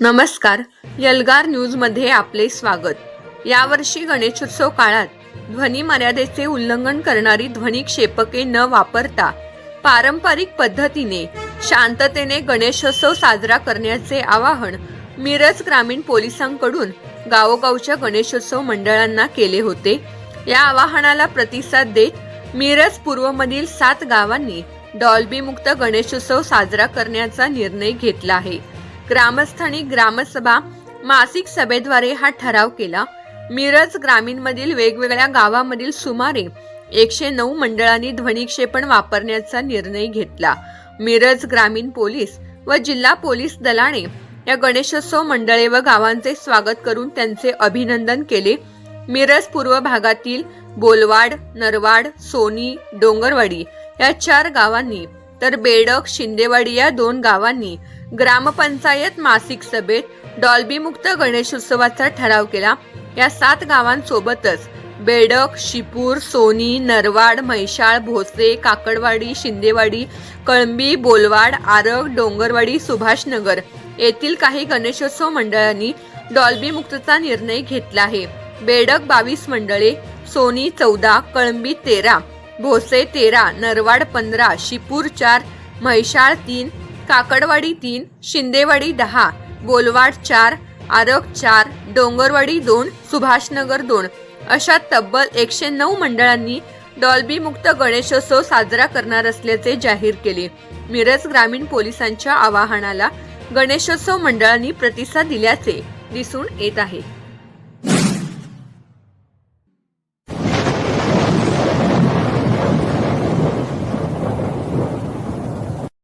नमस्कार. यलगार न्यूजमध्ये आपले स्वागत. यावर्षी गणेशोत्सव काळात ध्वनी मर्यादेचे उल्लंघन करणारी ध्वनी क्षेपके न वापरता पारंपरिक पद्धतीने शांततेने गणेशोत्सव साजरा करण्याचे आवाहन मिरज ग्रामीण पोलिसांकडून गावोगावच्या गणेशोत्सव मंडळांना केले होते. या आवाहनाला प्रतिसाद देत मिरज पूर्वमधील सात गावांनी डॉल्बीमुक्त गणेशोत्सव साजरा करण्याचा निर्णय घेतला आहे. ग्रामस्थांनी ग्रामसभा मासिक सभेद्वारे हा ठराव केला. मिरज ग्रामीणमधील वेगवेगळ्या गावामधील सुमारे एकशे नऊ मंडळांनी ध्वनिक्षेपण वापरण्याचा निर्णय घेतला. मिरज ग्रामीण पोलीस व जिल्हा पोलीस दलाने या गणेशोत्सव मंडळे व गावांचे स्वागत करून त्यांचे अभिनंदन केले. मिरज पूर्व भागातील बोलवाड नरवाड सोनी डोंगरवाडी या चार गावांनी तर बेडक शिंदेवाडी या दोन गावांनी ग्रामपंचायत मासिक सभेत डॉल्बीमुक्त गणेशोत्सवाचा ठराव केला. या सात गावांसोबतच बेडक शिपूर सोनी नरवाड म्हैशाळ भोसरे काकडवाडी शिंदेवाडी कळंबी बोलवाड आरग डोंगरवाडी सुभाषनगर येथील काही गणेशोत्सव मंडळांनी डॉल्बी मुक्तचा निर्णय घेतला आहे. बेडक बावीस मंडळे सोनी चौदा कळंबी तेरा भोसे तेरा नरवाड पंधरा शिपूर चार म्हैशाळ तीन काकडवाडी तीन शिंदेवाडी दहा बोलवाड चार आरग चार डोंगरवाडी दोन सुभाषनगर दोन. अशा तब्बल एकशे नऊ मंडळांनी डॉल्बी मुक्त गणेशोत्सव साजरा करणार असल्याचे जाहीर केले. मिरज ग्रामीण पोलिसांच्या आवाहनाला गणेशोत्सव मंडळांनी प्रतिसाद दिल्याचे दिसून येत आहे.